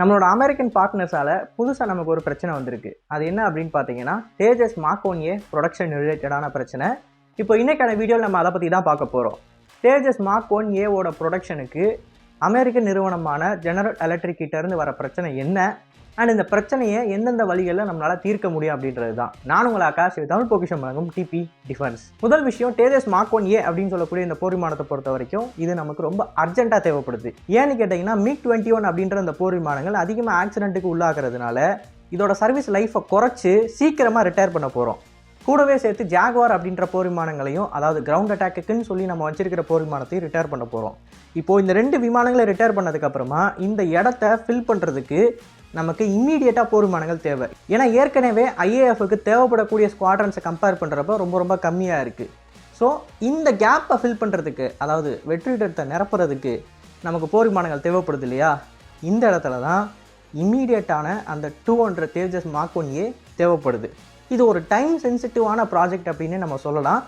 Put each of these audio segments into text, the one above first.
நம்மளோட அமெரிக்கன் பார்ட்னர்ஸால் புதுசாக நமக்கு ஒரு பிரச்சனை வந்திருக்கு. அது என்ன அப்படின்னு பார்த்தீங்கன்னா தேஜஸ் மாக்கோனியே ப்ரொடக்ஷன் ரிலேட்டடான பிரச்சனை. இப்போ இன்னைக்கான வீடியோவில் நம்ம அதை பற்றி தான் பார்க்க போகிறோம் தேஜஸ் மாக்கோன் ஏவோட ப்ரொடக்ஷனுக்கு அமெரிக்க நிறுவனமான ஜெனரல் எலக்ட்ரிக் கிட்டேருந்து வர பிரச்சனை என்ன? அண்ட் இந்த பிரச்சனையை எந்தெந்த வழிகளில் நம்மளால் தீர்க்க முடியும் அப்படின்றது தான் நான் உங்களை ஆகாஷ் தமிழ் பொக்கிஷம் வழங்கும் டிபி டிஃபென்ஸ் முதல் விஷயம் டேஜஸ் மார்க் ஒன் ஏ அப்படின்னு சொல்லக்கூடிய இந்த போர் விமானத்தை பொறுத்த வரைக்கும் இது நமக்கு ரொம்ப அர்ஜென்ட்டாக தேவைப்படுது. ஏன்னு கேட்டிங்கன்னா மிக் டுவெண்ட்டி ஒன் அப்படின்ற இந்த போர் விமானங்கள் அதிகமாக ஆக்சிடென்ட்டுக்கு உள்ளாகிறதுனால இதோட சர்வீஸ் லைஃப்பை குறைச்சி சீக்கிரமாக ரிட்டையர் பண்ண போகிறோம் கூடவே சேர்த்து ஜாகுவார் அப்படின்ற போர் விமானங்களையும் அதாவது கிரவுண்ட் அட்டாக்குன்னு சொல்லி நம்ம வச்சிருக்கிற போர் விமானத்தையும் ரிட்டையர் பண்ண போகிறோம் இப்போது இந்த ரெண்டு விமானங்களை ரிட்டையர் பண்ணதுக்கப்புறமா இந்த இடத்த ஃபில் பண்ணுறதுக்கு நமக்கு இம்மீடியட்டாக போர் விமானங்கள் தேவை. ஏன்னா ஏற்கனவே ஐஏஎஃப்க்கு தேவைப்படக்கூடிய ஸ்குவாட்ரன்ஸை கம்பேர் பண்ணுறப்ப ரொம்ப ரொம்ப கம்மியாக இருக்குது ஸோ இந்த கேப்பை ஃபில் பண்ணுறதுக்கு அதாவது வெற்றிடத்தை நிரப்புறதுக்கு நமக்கு போர் விமானங்கள் தேவைப்படுது இல்லையா? இந்த இடத்துல தான் இம்மீடியட்டான அந்த two hundred Tejas mark one A தேவைப்படுது. இது ஒரு டைம் சென்சிட்டிவான ப்ராஜெக்ட் அப்படின்னு நம்ம சொல்லலாம்.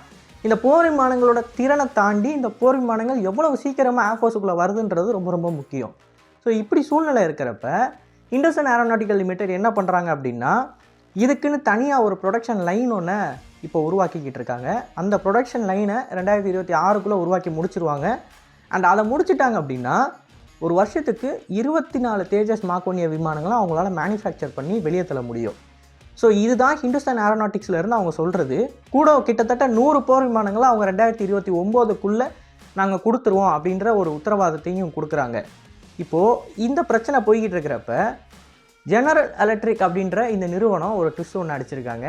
இந்த போர் விமானங்களோட திறனை தாண்டி இந்த போர் விமானங்கள் எவ்வளவு சீக்கிரமாக ஏர்ஃபோர்ஸுக்குள்ளே வருதுன்றது ரொம்ப ரொம்ப முக்கியம். ஸோ இப்படி சூழ்நிலை இருக்கிறப்ப இண்டோசன் ஏரோநாட்டிக்கல் லிமிடெட் என்ன பண்ணுறாங்க அப்படின்னா இதுக்குன்னு தனியாக ஒரு ப்ரொடக்ஷன் லைன் ஒன்று இப்போ உருவாக்கிக்கிட்டு இருக்காங்க. அந்த ப்ரொடக்ஷன் லைனை ரெண்டாயிரத்தி இருபத்தி ஆறுக்குள்ளே உருவாக்கி முடிச்சிருவாங்க. அண்ட் அதை முடிச்சிட்டாங்க அப்படின்னா ஒரு வருஷத்துக்கு இருபத்தி நாலு தேஜஸ் மாக்கோனிய விமானங்களை அவங்களால மேனுஃபேக்சர் பண்ணி வெளியே தள்ள முடியும். ஸோ இதுதான் ஹிந்துஸ்தான் ஏரோநாட்டிக்ஸ்ல இருந்து அவங்க சொல்கிறது கூட கிட்டத்தட்ட நூறு போர் விமானங்களை அவங்க ரெண்டாயிரத்தி இருபத்தி ஒம்போதுக்குள்ளே நாங்கள் கொடுத்துருவோம் அப்படின்ற ஒரு உத்தரவாதத்தையும் கொடுக்குறாங்க. இப்போது இந்த பிரச்சனை போய்கிட்டு இருக்கிறப்ப ஜெனரல் எலக்ட்ரிக் அப்படின்ற இந்த நிறுவனம் ஒரு ட்விஸ்ட் ஒன்று அடிச்சிருக்காங்க.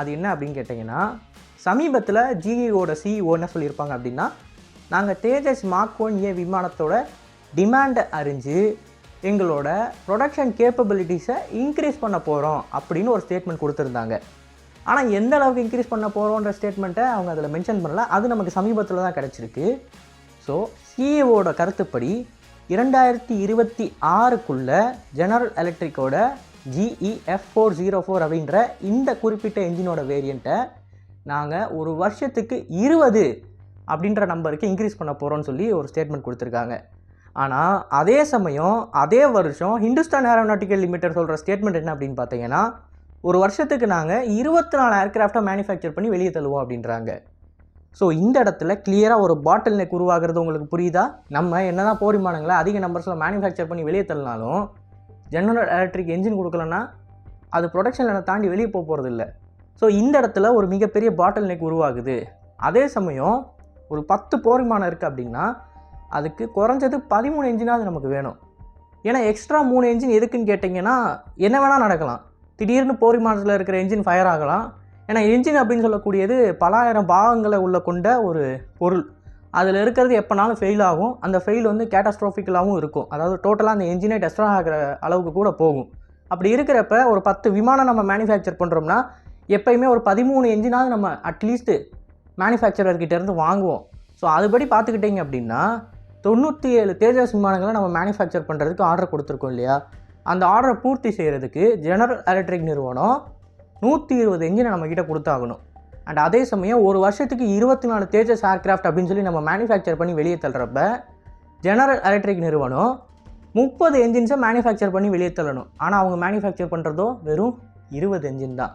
அது என்ன அப்படின்னு கேட்டிங்கன்னா சமீபத்தில் ஜிஇஓட சிஇஓ என்ன சொல்லியிருப்பாங்க அப்படின்னா நாங்கள் தேஜஸ் மார்க் ஒன் ஏ விமானத்தோட டிமாண்டை அறிஞ்சு எங்களோட ப்ரொடக்ஷன் கேப்பபிலிட்டிஸை இன்க்ரீஸ் பண்ண போகிறோம் அப்படின்னு ஒரு ஸ்டேட்மெண்ட் கொடுத்துருந்தாங்க. ஆனால் எந்த அளவுக்கு இன்க்ரீஸ் பண்ண போகிறோன்ற ஸ்டேட்மெண்ட்டை அவங்க அதில் மென்ஷன் பண்ணல. அது நமக்கு சமீபத்தில் தான் கிடச்சிருக்கு. ஸோ சிஏஓட கருத்துப்படி இரண்டாயிரத்தி இருபத்தி ஆறுக்குள்ளே general எலக்ட்ரிக்கோட GE F four zero four அப்படின்ற இந்த குறிப்பிட்ட என்ஜினோட வேரியண்ட்டை நாங்கள் ஒரு வருஷத்துக்கு இருபது அப்படின்ற நம்பருக்கு இன்க்ரீஸ் பண்ண போகிறோம்னு சொல்லி ஒரு ஸ்டேட்மெண்ட் கொடுத்துருக்காங்க. ஆனால் அதே சமயம் அதே வருஷம் ஹிந்துஸ்தான் ஏரோநாட்டிக்கல் லிமிடெட் சொல்கிற ஸ்டேட்மெண்ட் என்ன அப்படின்னு பார்த்தீங்கன்னா ஒரு வருஷத்துக்கு நாங்கள் இருபத்தி நாலு ஏர்க்ராஃப்டை மேனுஃபேக்சர் பண்ணி வெளியே தள்ளுவோம் அப்படின்றாங்க. ஸோ இந்த இடத்துல கிளியராக ஒரு பாட்டில் நெக் உருவாகிறது உங்களுக்கு புரியுதா? நம்ம என்ன தான் போர் விமானங்களை அதிக நம்பர்ஸில் மேனுஃபேக்சர் பண்ணி வெளியே தள்ளினாலும் ஜெனரல் எலக்ட்ரிக் என்ஜின் கொடுக்கலன்னா அது ப்ரொடக்ஷனில் தாண்டி வெளியே போக போகிறது இல்லை ஸோ இந்த இடத்துல ஒரு மிகப்பெரிய பாட்டில் நெக் உருவாகுது. அதே சமயம் ஒரு பத்து போர் விமானம் இருக்குது அப்படின்னா அதுக்கு குறைஞ்சது பதிமூணு என்ஜினாவது நமக்கு வேணும். ஏன்னா எக்ஸ்ட்ரா மூணு என்ஜின் எதுக்குன்னு கேட்டிங்கன்னா என்ன வேணால் நடக்கலாம். திடீர்னு போர் விமானத்தில் இருக்கிற என்ஜின் ஃபயர் ஆகலாம். ஏன்னா இன்ஜின் அப்படின்னு சொல்லக்கூடியது பலாயிரம் பாகங்களை உள்ள கொண்ட ஒரு பொருள். அதில் இருக்கிறது எப்போனாலும் ஃபெயில் ஆகும். அந்த ஃபெயில் வந்து கேட்டாஸ்ட்ரோஃபிக்கலாகவும் இருக்கும். அதாவது டோட்டலாக அந்த என்ஜினே டெஸ்ட்ராக ஆகிற அளவுக்கு கூட போகும். அப்படி இருக்கிறப்ப ஒரு பத்து விமானம் நம்ம மேனுஃபேக்சர் பண்ணுறோம்னா எப்பயுமே ஒரு பதிமூணு என்ஜினாவது நம்ம அட்லீஸ்ட்டு மேனுஃபேக்சரர்கிட்டேருந்து வாங்குவோம். ஸோ அதுபடி பார்த்துக்கிட்டிங்க அப்படின்னா தொண்ணூற்றி ஏழு தேஜஸ் விமானங்களை நம்ம மேனுஃபேக்சர் பண்ணுறதுக்கு ஆர்டர் கொடுத்துருக்கோம் இல்லையா? அந்த ஆர்டரை பூர்த்தி செய்கிறதுக்கு ஜெனரல் எலக்ட்ரிக் நிறுவனம் நூற்றி இருபது என்ஜினை நம்மக்கிட்ட கொடுத்தாகணும். அண்ட் அதே சமயம் ஒரு வருஷத்துக்கு இருபத்தி நாலு தேஜஸ் ஏர்க்ராஃப்ட் அப்படின்னு சொல்லி நம்ம மேனுஃபேக்சர் பண்ணி வெளியே தள்ளுறப்ப ஜெனரல் எலக்ட்ரிக் நிறுவனம் முப்பது என்ஜின்ஸை மேனுஃபேக்சர் பண்ணி வெளியே தள்ளணும். ஆனால் அவங்க மேனுஃபேக்சர் பண்ணுறதோ வெறும் இருபது என்ஜின் தான்.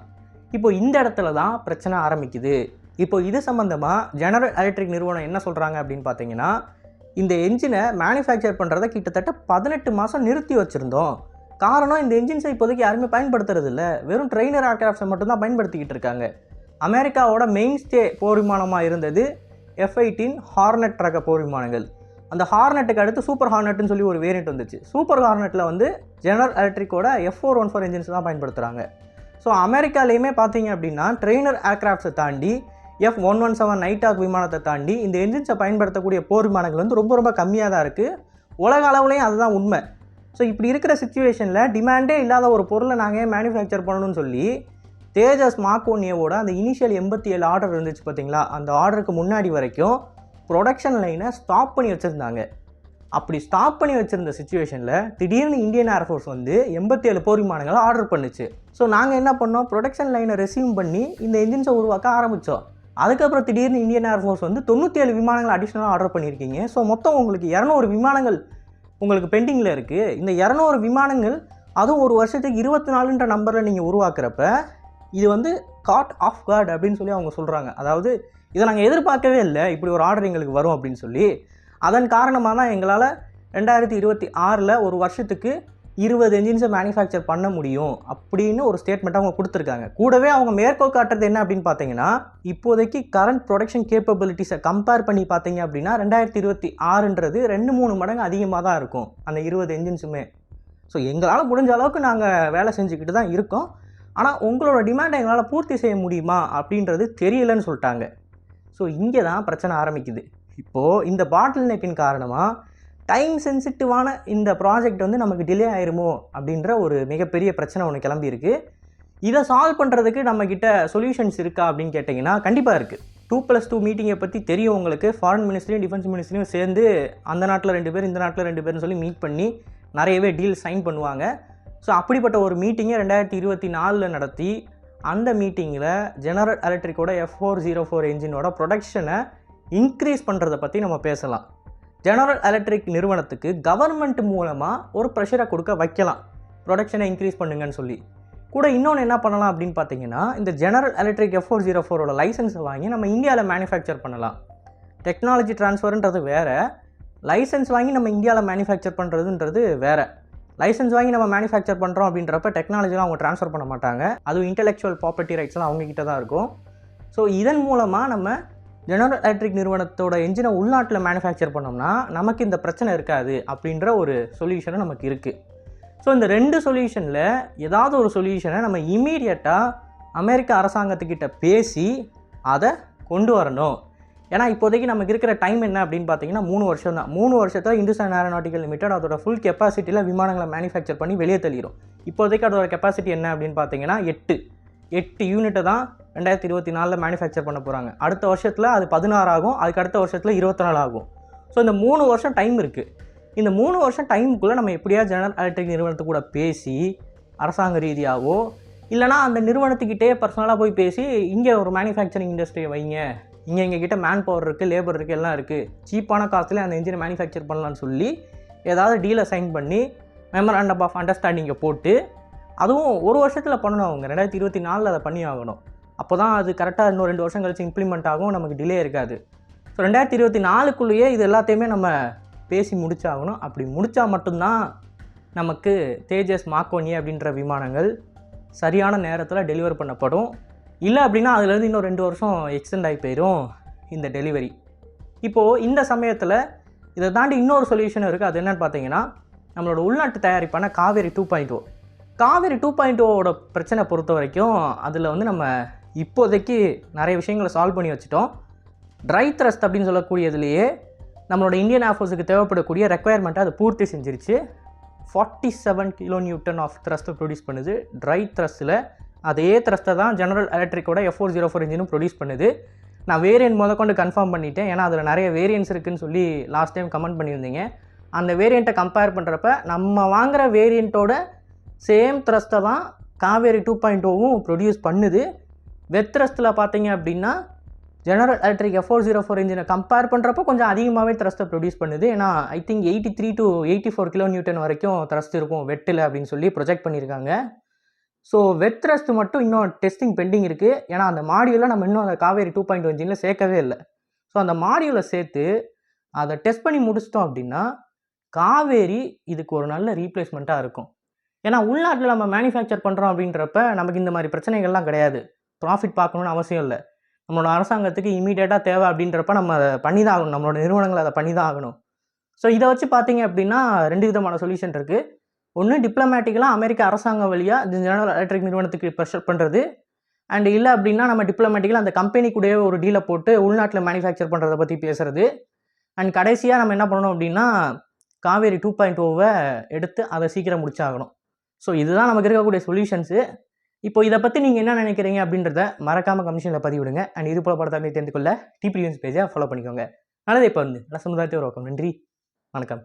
இப்போ இந்த இடத்துல தான் பிரச்சனை ஆரம்பிக்குது. இப்போ இது சம்மந்தமாக ஜெனரல் எலக்ட்ரிக் நிறுவனம் என்ன சொல்கிறாங்க அப்படின்னு பார்த்தீங்கன்னா இந்த என்ஜினை மேனுஃபேக்சர் பண்ணுறதை கிட்டத்தட்ட பதினெட்டு மாதம் நிறுத்தி வச்சுருந்தோம். காரணம் இந்த என்ஜின்ஸை இப்போதைக்கு யாருமே பயன்படுத்துறது இல்லை வெறும் ட்ரெயினர் ஏர்க்ராஃப்ட்ஸை மட்டும்தான் பயன்படுத்திக்கிட்டு இருக்காங்க. அமெரிக்காவோட மெயின் ஸ்டே போர் விமானமாக இருந்தது எஃப் எயிட்டீன் ஹார்னட் ரக போர் விமானங்கள் அந்த ஹார்னட்டுக்கு அடுத்து சூப்பர் ஹார்னட்னு சொல்லி ஒரு வேரியண்ட் வந்துச்சு. சூப்பர் ஹார்னட்டில் வந்து general எலக்ட்ரிக்கோட F four one four engines தான் பயன்படுத்துகிறாங்க ஸோ அமெரிக்காலேயுமே பார்த்தீங்க அப்படின்னா ட்ரெயினர் ஏர்க்ராஃப்ட்ஸை தாண்டி F one one seven Nighthawk விமானத்தை தாண்டி இந்த என்ஜின்ஸை பயன்படுத்தக்கூடிய போர் விமானங்கள் வந்து ரொம்ப ரொம்ப கம்மியாக தான் இருக்குது உலக அளவுலேயும் அதுதான் உண்மை. ஸோ இப்படி இருக்கிற சுச்சுவேஷனில் டிமாண்டே இல்லாத ஒரு பொருளை நாங்கள் மேனுஃபேக்சர் பண்ணணும்னு சொல்லி தேஜஸ் மார்க் ஒன்னியோட அந்த இனிஷியல் எண்பத்தி ஏழு ஆர்டர் இருந்துச்சு பார்த்தீங்களா? அந்த ஆர்டருக்கு முன்னாடி வரைக்கும் ப்ரொடக்ஷன் லைனை ஸ்டாப் பண்ணி வச்சுருந்தாங்க. அப்படி ஸ்டாப் பண்ணி வச்சுருந்த சுச்சுவேஷனில் திடீர்னு இந்தியன் ஏர்ஃபோர்ஸ் வந்து எண்பத்தி ஏழு போர் விமானங்களை ஆர்டர் பண்ணுச்சு. ஸோ நாங்கள் என்ன பண்ணோம்? ப்ரொடக்ஷன் லைனை ரெசியூம் பண்ணி இந்த என்ஜின்ஸை உருவாக்க ஆரம்பித்தோம் அதுக்கப்புறம் திடீர்னு இந்தியன் ஏர்ஃபோர்ஸ் வந்து தொண்ணூற்றி ஏழு விமானங்கள் அடிஷ்னலாக ஆர்டர் பண்ணியிருக்கீங்க. ஸோ மொத்தம் உங்களுக்கு இரநூறு விமானங்கள் உங்களுக்கு பெண்டிங்கில் இருக்குது இந்த இரநூறு விமானங்கள் அதுவும் ஒரு வருஷத்துக்கு இருபத்தி நாலுன்ற நம்பரில் நீங்கள் உருவாக்குறப்ப இது வந்து காட் ஆஃப் காட் அப்படின்னு சொல்லி அவங்க சொல்கிறாங்க அதாவது இதை நாங்கள் எதிர்பார்க்கவே இல்லை. இப்படி ஒரு ஆர்டர் எங்களுக்கு வரும் அப்படின்னு சொல்லி. அதன் காரணமாக தான் எங்களால் ரெண்டாயிரத்தி இருபத்தி ஆறில் ஒரு வருஷத்துக்கு இருபது என்ஜின்ஸை மேனுஃபேக்சர் பண்ண முடியும் அப்படின்னு ஒரு ஸ்டேட்மெண்ட் அவங்க கொடுத்துருக்காங்க. கூடவே அவங்க மேற்கோள் காட்டுறது என்ன அப்படின்னு பார்த்தீங்கன்னா இப்போதைக்கு கரண்ட் ப்ரொடக்ஷன் கேப்பபிலிட்டிஸை கம்பேர் பண்ணி பார்த்தீங்க அப்படின்னா ரெண்டாயிரத்தி இருபத்தி ஆறுன்றது ரெண்டு மூணு மடங்கு அதிகமாக தான் இருக்கும் அந்த இருபது என்ஜின்ஸுமே ஸோ எங்களால் முடிஞ்ச அளவுக்கு நாங்கள் வேலை செஞ்சுக்கிட்டு தான் இருக்கோம். ஆனால் உங்களோட டிமாண்டை எங்களால் பூர்த்தி செய்ய முடியுமா அப்படின்றது தெரியலன்னு சொல்லிட்டாங்க. ஸோ இங்கே தான் பிரச்சனை ஆரம்பிக்குது. இப்போது இந்த பாட்டில் நெக்கின் காரணமாக டைம் சென்சிட்டிவான இந்த ப்ராஜெக்ட் வந்து நமக்கு டிலே ஆயிருமோ அப்படின்ற ஒரு மிகப்பெரிய பிரச்சனை ஒன்று கிளம்பியிருக்கு இதை சால்வ் பண்ணுறதுக்கு நம்மக்கிட்ட சொல்யூஷன்ஸ் இருக்கா அப்படின்னு கேட்டிங்கன்னா கண்டிப்பாக இருக்குது டூ ப்ளஸ் டூ மீட்டிங்கை பற்றி தெரியும் உங்களுக்கு. ஃபாரின் மினிஸ்ட்ரியும் டிஃபென்ஸ் மினிஸ்ட்ரியும் சேர்ந்து அந்த நாட்டில் ரெண்டு பேர் இந்த நாட்டில் ரெண்டு பேர்னு சொல்லி மீட் பண்ணி நிறையவே டீல் சைன் பண்ணுவாங்க. ஸோ அப்படிப்பட்ட ஒரு மீட்டிங்கை ரெண்டாயிரத்தி இருபத்தி நாலில் நடத்தி அந்த மீட்டிங்கில் ஜெனரல் எலக்ட்ரிக்கோட எஃப் ஃபோர் ஜீரோ ஃபோர் என்ஜினோட ப்ரொடக்ஷனை இன்க்ரீஸ் பண்ணுறதை பற்றி நம்ம பேசலாம். ஜெனரல் எலக்ட்ரிக் நிறுவனத்துக்கு கவர்மெண்ட் மூலமாக ஒரு ப்ரெஷரை கொடுக்க வைக்கலாம். ப்ரொடக்ஷனை இன்க்ரீஸ் பண்ணுங்கன்னு சொல்லி. கூட இன்னொன்று என்ன பண்ணலாம் அப்படின்னு பார்த்தீங்கன்னா இந்த General Electric F four zero ஃபோரோட லைசன்ஸை வாங்கி நம்ம இந்தியாவில் மேனுஃபேக்சர் பண்ணலாம். டெக்னாலஜி ட்ரான்ஸ்ஃபர்ன்றது வேறு. லைசன்ஸ் வாங்கி நம்ம இந்தியாவில் மேனுஃபேக்சர் பண்ணுறதுன்றது வேறு. லைசன்ஸ் வாங்கி நம்ம மேனுஃபேக்சர் பண்ணுறோம் அப்படின்றப்ப டெக்னாலஜிலாம் அவங்க ட்ரான்ஸ்ஃபர் பண்ண மாட்டாங்க. அதுவும் இன்டெலெக்சுவல் ப்ராப்பர்ட்டி ரைட்ஸ்லாம் அவங்கக்கிட்ட தான் இருக்கும். ஸோ இதன் மூலமாக நம்ம ஜெனரல் எலக்ட்ரிக் நிறுவனத்தோட என்ஜினை உள்நாட்டில் மேனுஃபேக்சர் பண்ணோம்னா நமக்கு இந்த பிரச்சனை இருக்காது அப்படின்ற ஒரு சொல்யூஷனும் நமக்கு இருக்குது ஸோ இந்த ரெண்டு சொல்யூஷனில் ஏதாவது ஒரு சொல்யூஷனை நம்ம இமீடியட்டாக அமெரிக்க அரசாங்கத்துக்கிட்ட பேசி அதை கொண்டு வரணும். ஏன்னா இப்போதைக்கு நமக்கு இருக்கிற டைம் என்ன அப்படின்னு பார்த்தீங்கன்னா மூணு வருஷம் தான். மூணு வருஷத்தில் இந்துஸ்தான் ஏரோநாட்டிக்கல் லிமிடெட் அதோட ஃபுல் கெப்பாசிட்டியில் விமானங்களை மேனுஃபேக்சர் பண்ணி வெளியே தள்ளிடும் இப்போதைக்கு அதோட கெப்பாசிட்டி என்ன அப்படின்னு பார்த்தீங்கன்னா எட்டு. எட்டு யூனிட்டை தான் ரெண்டாயிரத்தி இருபத்தி நாலில் மேனுஃபேக்சர் பண்ண போகிறாங்க அடுத்த வருஷத்தில் அது பதினாறு ஆகும் அதுக்கு அடுத்த வருஷத்தில் இருபத்தி நாலு ஆகும். ஸோ இந்த மூணு வருஷம் டைம் இருக்குது இந்த மூணு வருஷம் டைமுக்குள்ளே நம்ம எப்படியா ஜெனரல் எலக்ட்ரிக் நிறுவனத்து கூட பேசி அரசாங்க ரீதியாகவோ இல்லைனா அந்த நிறுவனத்துக்கிட்டே பர்சனலாக போய் பேசி இங்கே ஒரு மேனுஃபேக்சரிங் இண்டஸ்ட்ரியை வைங்க. இங்கே எங்கக்கிட்ட மேன் பவர் இருக்குது லேபர் இருக்குது எல்லாம் இருக்குது சீப்பான காஸ்ட்டில் அந்த இன்ஜினை மேனுஃபேக்சர் பண்ணலான்னு சொல்லி ஏதாவது டீலை சைன் பண்ணி மெமராண்டம் ஆஃப் அண்டர்ஸ்டாண்டிங்கை போட்டு அதுவும் ஒரு வருஷத்தில் பண்ணணும் அவங்க. ரெண்டாயிரத்தி இருபத்தி நாலில் அதை பண்ணி ஆகணும். அப்போ தான் அது கரெக்டாக இன்னும் ரெண்டு வருஷம் கழிச்சு இம்ப்ளிமெண்ட் ஆகும் நமக்கு டிலே இருக்காது. ஸோ ரெண்டாயிரத்தி இருபத்தி நாலுக்குள்ளேயே இது எல்லாத்தையுமே நம்ம பேசி முடிச்சாகணும். அப்படி முடித்தா மட்டும்தான் நமக்கு தேஜஸ் மாக்கோனி அப்படின்ற விமானங்கள் சரியான நேரத்தில் டெலிவர் பண்ணப்படும். இல்லை அப்படின்னா அதுலேருந்து இன்னும் ரெண்டு வருஷம் எக்ஸ்டெண்ட் ஆகி போயிடும் இந்த டெலிவரி இப்போது இந்த சமயத்தில் இதை தாண்டி இன்னொரு சொல்யூஷன் இருக்குது அது என்னன்னு பார்த்தீங்கன்னா நம்மளோட உள்நாட்டு தயாரிப்பான Kaveri two point O Kaveri two point ஓவோட பிரச்சனை பொறுத்த வரைக்கும் அதில் வந்து நம்ம இப்போதைக்கு நிறைய விஷயங்களை சால்வ் பண்ணி வச்சுட்டோம். ட்ரை த்ரஸ்ட் அப்படின்னு சொல்லக்கூடியதுலேயே நம்மளோட இந்தியன் ஆஃபர்ஸுக்கு தேவைப்படக்கூடிய ரெக்குயர்மெண்ட்டை அதை பூர்த்தி செஞ்சிருச்சு. Forty seven kilo newton of த்ரஸ்ட்டை produce பண்ணுது ட்ரை த்ரஸ்ட்டில் அதே த்ரஸ்ட்டை தான் ஜெனரல் எலக்ட்ரிக்கோட எஃப் ஃபோர் ஜீரோ ஃபோர் இன்ஜினும் ப்ரொடியூஸ் பண்ணுது. நான் வேரியன்ட் முத கொண்டு கன்ஃபார்ம் பண்ணிட்டேன். ஏன்னா அதில் நிறைய வேரியன்ஸ் இருக்குதுன்னு சொல்லி லாஸ்ட் டைம் கமெண்ட் பண்ணியிருந்தீங்க. அந்த வேரியண்ட்டை கம்பேர் பண்ணுறப்ப நம்ம வாங்குகிற வேரியண்ட்டோட சேம் த்ரஸ்ட்டை தான் காவேரி டூ பாயிண்ட் ஓவும் ப்ரொடியூஸ் பண்ணுது. வெத் த்ரஸ்ட்டில் பார்த்தீங்க அப்படின்னா General Electric F four zero four இன்ஜினை கம்பேர் பண்ணுறப்போ கொஞ்சம் அதிகமாகவே த்ரஸ்ட்டை ப்ரொடியூஸ் பண்ணுது. ஏன்னா I think eighty three to eighty four kilo newton வரைக்கும் த்ரஸ்ட் இருக்கும் வெட்டில் அப்படின்னு சொல்லி ப்ரொஜெக்ட் பண்ணியிருக்காங்க. ஸோ வெத் த்ரஸ்ட் மட்டும் இன்னும் டெஸ்டிங் பெண்டிங் இருக்குது ஏன்னா அந்த மாடியூலில் நம்ம இன்னும் அந்த காவேரி டூ பாயிண்ட் இன்ஜினில் சேர்க்கவே இல்லை. ஸோ அந்த மாடியூலை சேர்த்து அதை டெஸ்ட் பண்ணி முடிச்சிட்டோம் அப்படின்னா காவேரி இதுக்கு ஒரு நல்ல ரீப்ளேஸ்மெண்ட்டாக இருக்கும். ஏன்னா உள்நாட்டில் நம்ம மேனுஃபேக்சர் பண்ணுறோம் அப்படின்றப்ப நமக்கு இந்த மாதிரி பிரச்சனைகள்லாம் கிடையாது. ப்ராஃபிட் பார்க்கணுன்னு அவசியம் இல்லை. நம்மளோட அரசாங்கத்துக்கு இமீடியட்டாக தேவை அப்படின்றப்ப நம்ம அதை பண்ணி தான் ஆகணும் நம்மளோட நிறுவனங்கள் அதை பண்ணி தான் ஆகணும் ஸோ இதை வச்சு பார்த்தீங்க அப்படின்னா ரெண்டு விதமான சொல்யூஷன் இருக்குது ஒன்று டிப்ளமேட்டிக்கலாக அமெரிக்க அரசாங்கம் வழியாக இந்த ஜெனரல் எலக்ட்ரிக் நிறுவனத்துக்கு ப்ரெஷர் பண்ணுறது அண்ட் இல்லை அப்படின்னா நம்ம டிப்ளமேட்டிக்கலாக அந்த கம்பெனி கூடயே ஒரு டீலை போட்டு உள்நாட்டில் மேனுஃபேக்சர் பண்ணுறதை பற்றி பேசுகிறது அண்ட் கடைசியாக நம்ம என்ன பண்ணணும் அப்படின்னா காவேரி டூ பாயிண்ட் ஓவை எடுத்து அதை சீக்கிரம் முடிச்சாகணும். ஸோ இதுதான் நமக்கு இருக்கக்கூடிய சொல்யூஷன்ஸு இப்போ இதை பற்றி நீங்கள் என்ன நினைக்கிறீங்க அப்படின்றத மறக்காமல் கமிஷனில் பதிவிடுங்க. அண்ட் இது போல படத்தை தெரிந்து கொள்ள டிபி நியூஸ் பேஜை ஃபாலோ பண்ணிக்கோங்க. நல்லது இப்போ வந்து. நல்ல சமுதாயத்தை உருவாக்கம் நன்றி. வணக்கம்.